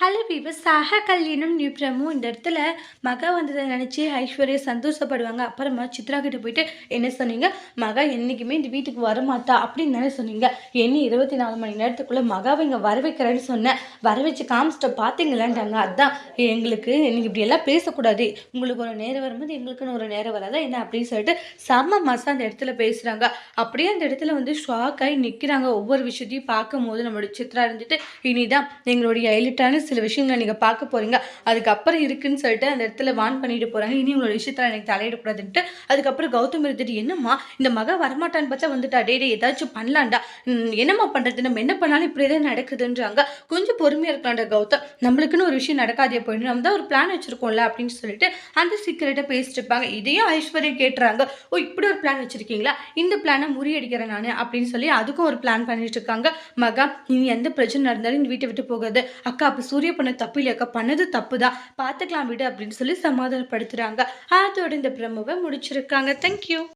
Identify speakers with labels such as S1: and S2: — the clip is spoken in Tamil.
S1: ஹலோ பீபஸ் சாக கல்யாணம் நியூப்ரமும் இந்த இடத்துல மகா வந்ததை நினச்சி ஐஸ்வர்யா சந்தோஷப்படுவாங்க. அப்புறமா சித்ரா கிட்ட போயிட்டு என்ன சொன்னீங்க? மகா என்றைக்குமே இந்த வீட்டுக்கு வரமாட்டா அப்படின்னு தானே சொன்னீங்க. என்ன இருபத்தி நாலு மணி நேரத்துக்குள்ளே மகாவை இங்கே வர வைக்கிறேன்னு சொன்னேன் வர வச்சு காமிச்சிட்ட பார்த்தீங்களான்ட்டாங்க அதான் எங்களுக்கு நீங்கள் இப்படி எல்லாம் பேசக்கூடாது. உங்களுக்கு ஒரு நேரம் வரும்போது எங்களுக்குன்னு ஒரு நேரம் வராதா என்ன அப்படின்னு சொல்லிட்டு செம்ம மாதம் அந்த இடத்துல பேசுகிறாங்க அப்படியே அந்த இடத்துல வந்து ஷாக் ஆகி நிற்கிறாங்க ஒவ்வொரு விஷயத்தையும் பார்க்கும் போது நம்மளோட சித்ரா இருந்துட்டு இனிதான் எங்களுடைய ஹைலைட்டான சில விஷயங்களை நீங்கள் பார்க்க போகிறீங்க அதுக்கப்புறம் இருக்குன்னு சொல்லிட்டு அந்த இடத்துல வான் பண்ணிட்டு போகிறாங்க இனி உங்களோட விஷயத்தில் எனக்கு தலையிடக்கூடாதுன்ட்டு. அதுக்கப்புறம் கௌதம் இருந்துட்டு என்னம்மா இந்த மக வரமாட்டான்னு பார்த்தா வந்துட்டா? டே டே ஏதாச்சும் பண்ணலாண்டா என்னம்மா பண்ணுறது நம்ம என்ன பண்ணாலும் இப்படி தான் நடக்குதுன்றாங்க. கொஞ்சம் பொறுமையாக இருக்கலாம்டா கௌதம். நம்மளுக்குன்னு ஒரு விஷயம் நடக்காதே போயிடும். நம்ம தான் ஒரு பிளான் வச்சுருக்கோம்ல அப்படின்னு சொல்லிட்டு அந்த சீக்கிரட்டை பேசிட்டு இருப்பாங்க. இதையும் ஐஸ்வர்யா கேட்டுறாங்க. ஓ இப்படி ஒரு பிளான் வச்சுருக்கீங்களா? இந்த பிளானை முறியடிக்கிறேன் நான் அப்படின்னு சொல்லி அதுக்கும் ஒரு பிளான் பண்ணிட்டு இருக்காங்க. மகா நீ எந்த பிரச்சனை நடந்தாலும் இந்த வீட்டை விட்டு போகாது. அக்கா அப்போ சூரிய பண்ண தப்பு இல்லையாக்கா? பண்ணது தப்பு தான் பார்த்துக்கலாம் விடு அப்படின்னு சொல்லி சமாதானப்படுத்துகிறாங்க அதோட இந்த பிரமுவை முடிச்சிருக்காங்க. தேங்க்யூ